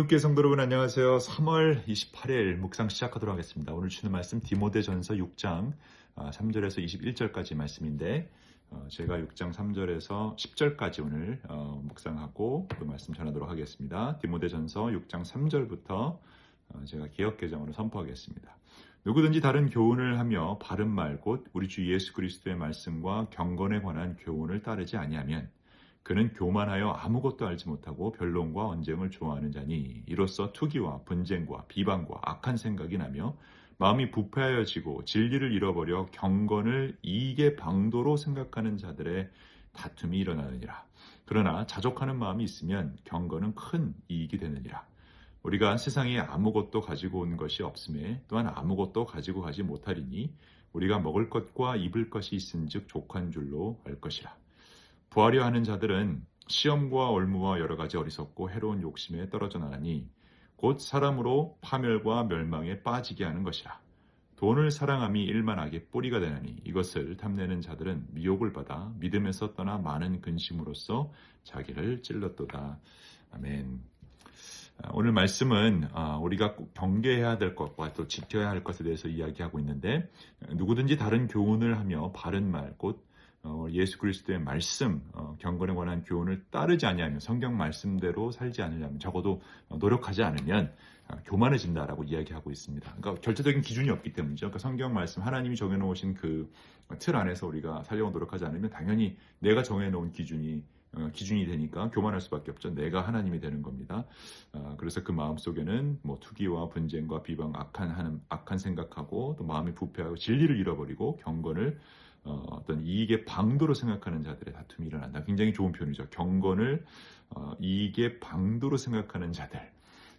모두께 성도 여러분 안녕하세요. 3월 28일 묵상 시작하도록 하겠습니다. 오늘 주는 말씀 디모데전서 6장 3절에서 21절까지 말씀인데 어, 제가 6장 3절에서 10절까지 오늘 어, 묵상하고 그 말씀 전하도록 하겠습니다. 디모데전서 6장 3절부터 어, 제가 기억 개정으로 선포하겠습니다. 누구든지 다른 교훈을 하며 바른 말 곧 우리 주 예수 그리스도의 말씀과 경건에 관한 교훈을 따르지 아니하면 그는 교만하여 아무것도 알지 못하고 변론과 언쟁을 좋아하는 자니 이로써 투기와 분쟁과 비방과 악한 생각이 나며 마음이 부패하여지고 진리를 잃어버려 경건을 이익의 방도로 생각하는 자들의 다툼이 일어나느니라. 그러나 자족하는 마음이 있으면 경건은 큰 이익이 되느니라. 우리가 세상에 아무것도 가지고 온 것이 없음에 또한 아무것도 가지고 가지 못하리니 우리가 먹을 것과 입을 것이 있은즉 족한 줄로 알 것이라. 부하려 하는 자들은 시험과 얼무와 여러 가지 어리석고 해로운 욕심에 떨어져 나가니 곧 사람으로 파멸과 멸망에 빠지게 하는 것이라. 돈을 사랑함이 일만하게 뿌리가 되나니 이것을 탐내는 자들은 미혹을 받아 믿음에서 떠나 많은 근심으로써 자기를 찔렀도다. 아멘. 아, 오늘 말씀은 아, 우리가 꼭 경계해야 될 것과 또 지켜야 할 것에 대해서 이야기하고 있는데 누구든지 다른 교훈을 하며 바른 말, 곧 어, 예수 그리스도의 말씀, 어, 경건에 관한 교훈을 따르지 아니하면 성경 말씀대로 살지 않으려면 적어도 어, 노력하지 않으면 교만해진다라고 이야기하고 있습니다. 그러니까 결정적인 기준이 없기 때문이죠. 그러니까 성경 말씀 하나님이 정해놓으신 그 틀 안에서 우리가 살려고 노력하지 않으면 당연히 내가 정해놓은 기준이 기준이 되니까 교만할 수밖에 없죠. 내가 하나님이 되는 겁니다. 그래서 그 마음 속에는 뭐 투기와 분쟁과 비방, 악한 악한 생각하고 또 마음이 부패하고 진리를 잃어버리고 경건을 어, 떤 이익의 방도로 생각하는 자들의 다툼이 일어난다. 굉장히 좋은 표현이죠. 경건을 어, 이익의 방도로 생각하는 자들.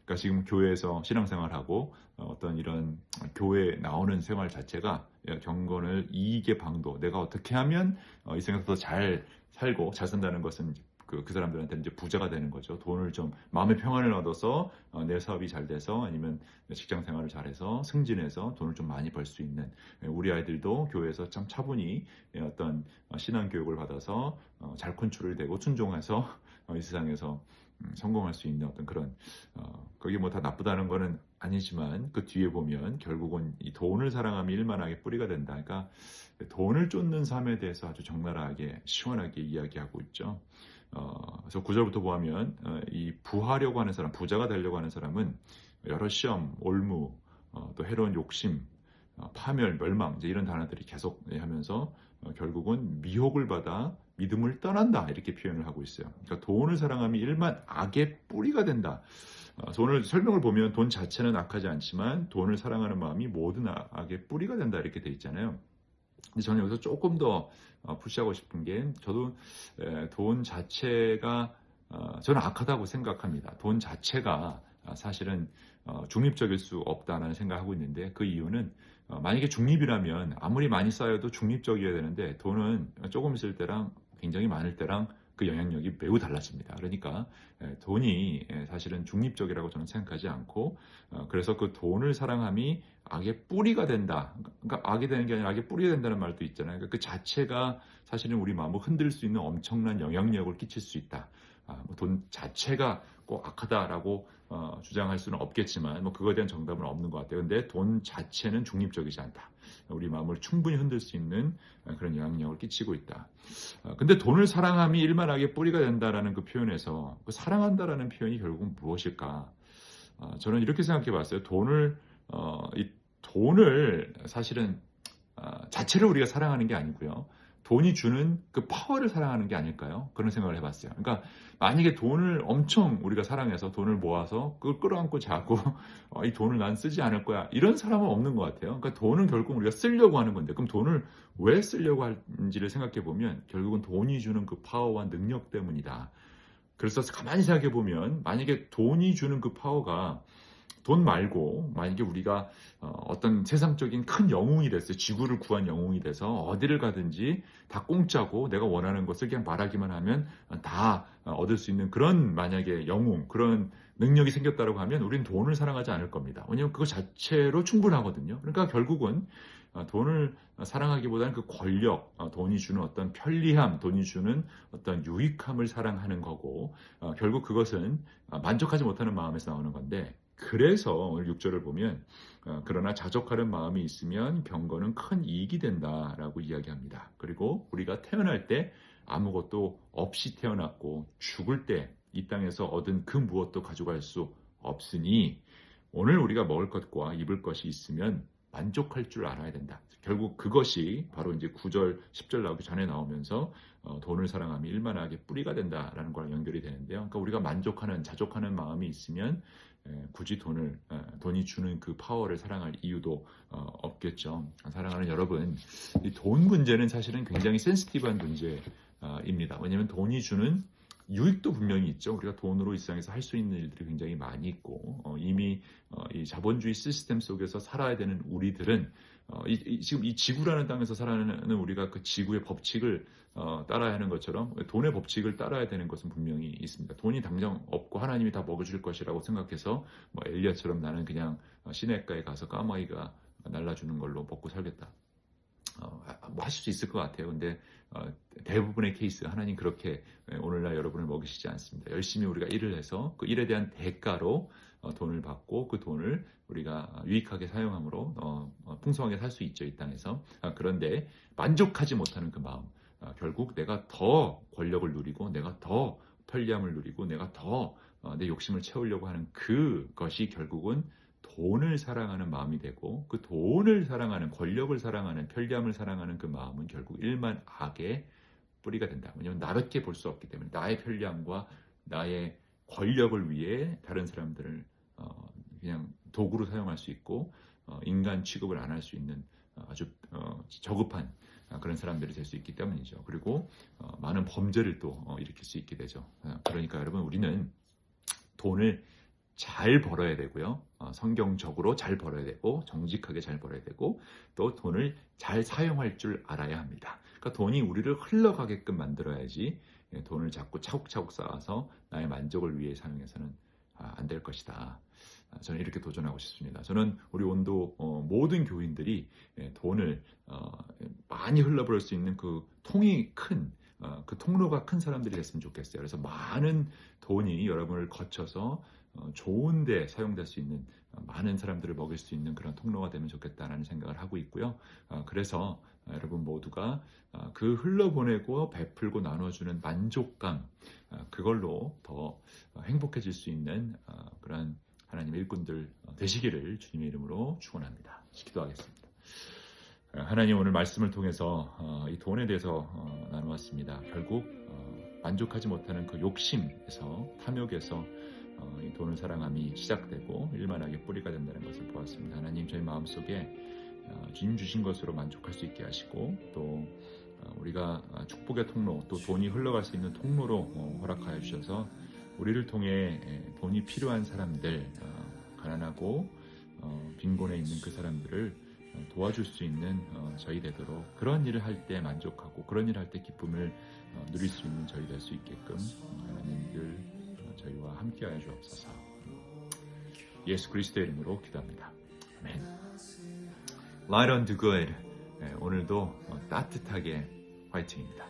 그러니까 지금 교회에서 신앙생활하고 어, 떤 이런 교회 나오는 생활 자체가 경건을 이익의 방도, 내가 어떻게 하면 어, 이 생에서 더 잘 살고 잘 산다는 것은 그, 그 사람들한테 이제 부자가 되는 거죠. 돈을 좀 마음의 평안을 얻어서 어, 내 사업이 잘 돼서 아니면 직장 생활을 잘해서 승진해서 돈을 좀 많이 벌 수 있는 예, 우리 아이들도 교회에서 참 차분히 예, 어떤 어, 신앙 교육을 받아서 어, 잘 컨트롤이 되고 순종해서 어, 이 세상에서 음, 성공할 수 있는 어떤 그런 어, 그게 뭐다 나쁘다는 거는 아니지만 그 뒤에 보면 결국은 이 돈을 사랑함이 일만하게 뿌리가 된다. 그러니까 돈을 쫓는 삶에 대해서 아주 적나라하게 시원하게 이야기하고 있죠. 어, 그래서 구절부터 보면 어, 이 부하려고 하는 사람, 부자가 되려고 하는 사람은 여러 시험, 올무, 어, 또 해로운 욕심, 어, 파멸, 멸망 이제 이런 단어들이 계속 하면서 어, 결국은 미혹을 받아 믿음을 떠난다 이렇게 표현을 하고 있어요. 그러니까 돈을 사랑함이 일만 악의 뿌리가 된다. 어, 오늘 설명을 보면 돈 자체는 악하지 않지만 돈을 사랑하는 마음이 모든 악의 뿌리가 된다 이렇게 돼 있잖아요. 저는 여기서 조금 더 어, 푸시하고 싶은 게 저도 돈 자체가 어, 저는 악하다고 생각합니다. 돈 자체가 사실은 어, 중립적일 수 없다는 생각하고 있는데 그 이유는 만약에 중립이라면 아무리 많이 쌓여도 중립적이어야 되는데 돈은 조금 있을 때랑 굉장히 많을 때랑 그 영향력이 매우 달라집니다. 그러니까 돈이 사실은 중립적이라고 저는 생각하지 않고 그래서 그 돈을 사랑함이 악의 뿌리가 된다. 그러니까 악이 되는 게 아니라 악의 뿌리가 된다는 말도 있잖아요. 그러니까 그 자체가 사실은 우리 마음을 흔들 수 있는 엄청난 영향력을 끼칠 수 있다. 아, 뭐돈 자체가 꼭 악하다라고 어, 주장할 수는 없겠지만 뭐 그거에 대한 정답은 없는 것 같아요. 근데 돈 자체는 중립적이지 않다. 우리 마음을 충분히 흔들 수 있는 그런 영향력을 끼치고 있다. 어, 근데 돈을 사랑함이 일만하게 뿌리가 된다라는 그 표현에서 그 사랑한다라는 표현이 결국은 무엇일까? 어, 저는 이렇게 생각해 봤어요. 돈을 어, 이 돈을 사실은 어, 자체를 우리가 사랑하는 게 아니고요. 돈이 주는 그 파워를 사랑하는 게 아닐까요? 그런 생각을 해봤어요. 그러니까 만약에 돈을 엄청 우리가 사랑해서 돈을 모아서 그걸 끌어안고 자고 어, 이 돈을 난 쓰지 않을 거야 이런 사람은 없는 것 같아요. 그러니까 돈은 결국 우리가 쓰려고 하는 건데 그럼 돈을 왜 쓰려고 하는지를 생각해 보면 결국은 돈이 주는 그 파워와 능력 때문이다. 그래서 가만히 생각해 보면 만약에 돈이 주는 그 파워가 돈 말고 만약에 우리가 어, 어떤 세상적인 큰 영웅이 됐어요. 지구를 구한 영웅이 돼서 어디를 가든지 다 공짜고 내가 원하는 것을 그냥 말하기만 하면 다 얻을 수 있는 그런 만약에 영웅 그런 능력이 생겼다고 하면 우리는 돈을 사랑하지 않을 겁니다. 왜냐하면 그거 자체로 충분하거든요. 그러니까 결국은 어, 돈을 사랑하기보다는 그 권력, 어, 돈이 주는 어떤 편리함, 돈이 주는 어떤 유익함을 사랑하는 거고 어, 결국 그것은 어, 만족하지 못하는 마음에서 나오는 건데 그래서 오늘 6절을 보면 어, 그러나 자족하는 마음이 있으면 경건은 큰 이익이 된다라고 이야기합니다. 그리고 우리가 태어날 때 아무것도 없이 태어났고 죽을 때 이 땅에서 얻은 그 무엇도 가져갈 수 없으니 오늘 우리가 먹을 것과 입을 것이 있으면 만족할 줄 알아야 된다. 결국 그것이 바로 이제 9절, 10절 나오기 전에 나오면서 어, 돈을 사랑함이 일만하게 뿌리가 된다라는 거랑 연결이 되는데요. 그러니까 우리가 만족하는, 자족하는 마음이 있으면 에, 굳이 돈을 에, 돈이 주는 그 파워를 사랑할 이유도 어, 없겠죠. 사랑하는 여러분, 이 돈 문제는 사실은 굉장히 센시티브한 문제입니다. 왜냐하면 돈이 주는 유익도 분명히 있죠. 우리가 돈으로 이 세상에서 할 수 있는 일들이 굉장히 많이 있고 어, 이미 어, 이 자본주의 시스템 속에서 살아야 되는 우리들은 어, 이, 이, 지금 이 지구라는 땅에서 살아가는 우리가 그 지구의 법칙을 어, 따라야 하는 것처럼 돈의 법칙을 따라야 되는 것은 분명히 있습니다. 돈이 당장 없고 하나님이 다 먹어줄 것이라고 생각해서 뭐 엘리야처럼 나는 그냥 시내가에 가서 까마귀가 날라주는 걸로 먹고 살겠다. 어, 뭐 하실 수 있을 것 같아요. 근데 어, 대부분의 케이스 하나님 그렇게 오늘날 여러분을 먹이시지 않습니다. 열심히 우리가 일을 해서 그 일에 대한 대가로 어, 돈을 받고 그 돈을 우리가 유익하게 사용함으로 풍성하게 살 수 있죠 이 땅에서. 아, 그런데 만족하지 못하는 그 마음, 아, 결국 내가 더 권력을 누리고 내가 더 편리함을 누리고 내가 더 내 욕심을 채우려고 하는 그것이 결국은 돈을 사랑하는 마음이 되고 그 돈을 사랑하는 권력을 사랑하는 편리함을 사랑하는 그 마음은 결국 일만 악의 뿌리가 된다. 왜냐하면 나밖에 볼 수 없기 때문에 나의 편리함과 나의 권력을 위해 다른 사람들을 어, 그냥 도구로 사용할 수 있고 어, 인간 취급을 안 할 수 있는 아주 어, 저급한 그런 사람들이 될 수 있기 때문이죠. 그리고 어, 많은 범죄를 또 어, 일으킬 수 있게 되죠. 어, 그러니까 여러분 우리는 돈을 잘 벌어야 되고요. 어, 성경적으로 잘 벌어야 되고 정직하게 잘 벌어야 되고 또 돈을 잘 사용할 줄 알아야 합니다. 그러니까 돈이 우리를 흘러가게끔 만들어야지 예, 돈을 자꾸 차곡차곡 쌓아서 나의 만족을 위해 사용해서는 아, 안될 것이다. 아, 저는 이렇게 도전하고 싶습니다. 저는 우리 온도 어, 모든 교인들이 예, 돈을 어, 많이 흘러버릴 수 있는 그 통이 큰그 통로가 큰 사람들이 됐으면 좋겠어요. 그래서 많은 돈이 여러분을 거쳐서 어, 좋은데 사용될 수 있는 어, 많은 사람들을 먹일 수 있는 그런 통로가 되면 좋겠다라는 생각을 하고 있고요. 어, 그래서 여러분 모두가 그 흘러보내고 베풀고 나눠주는 만족감 그걸로 더 행복해질 수 있는 그런 하나님의 일꾼들 되시기를 주님의 이름으로 축원합니다. 기도하겠습니다. 하나님 오늘 말씀을 통해서 이 돈에 대해서 나누었습니다. 결국 만족하지 못하는 그 욕심에서 탐욕에서 어, 이 돈을 사랑함이 시작되고 일만하게 뿌리가 된다는 것을 보았습니다. 하나님 저희 마음속에 어, 주님 주신 것으로 만족할 수 있게 하시고 또 어, 우리가 축복의 통로 또 돈이 흘러갈 수 있는 통로로 허락하여 주셔서 우리를 통해 돈이 필요한 사람들 가난하고 빈곤에 있는 그 사람들을 도와줄 수 있는 저희 되도록 그런 일을 할 때 만족하고 그런 일을 할 때 기쁨을 누릴 수 있는 저희 될 수 있게끔 하나님 늘 저희와 함께하여 주옵소서. 예수 그리스도의 이름으로 기도합니다. 아멘. Light on the good. 네, 오늘도 어, 따뜻하게 화이팅입니다.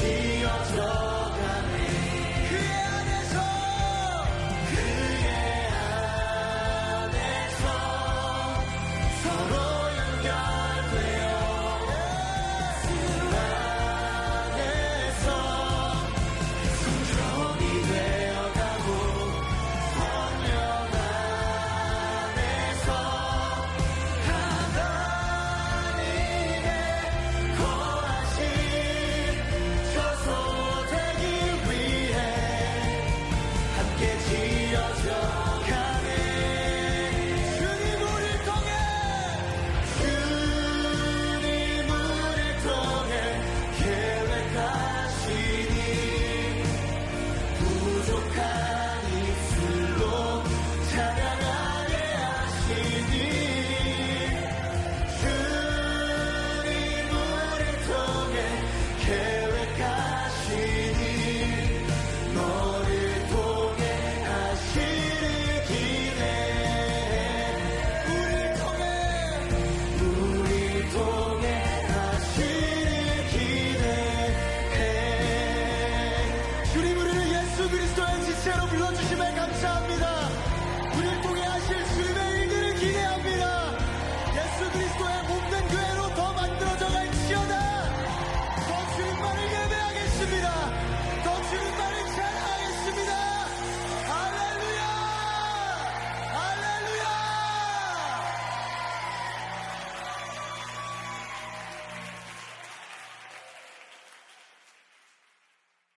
Jesus.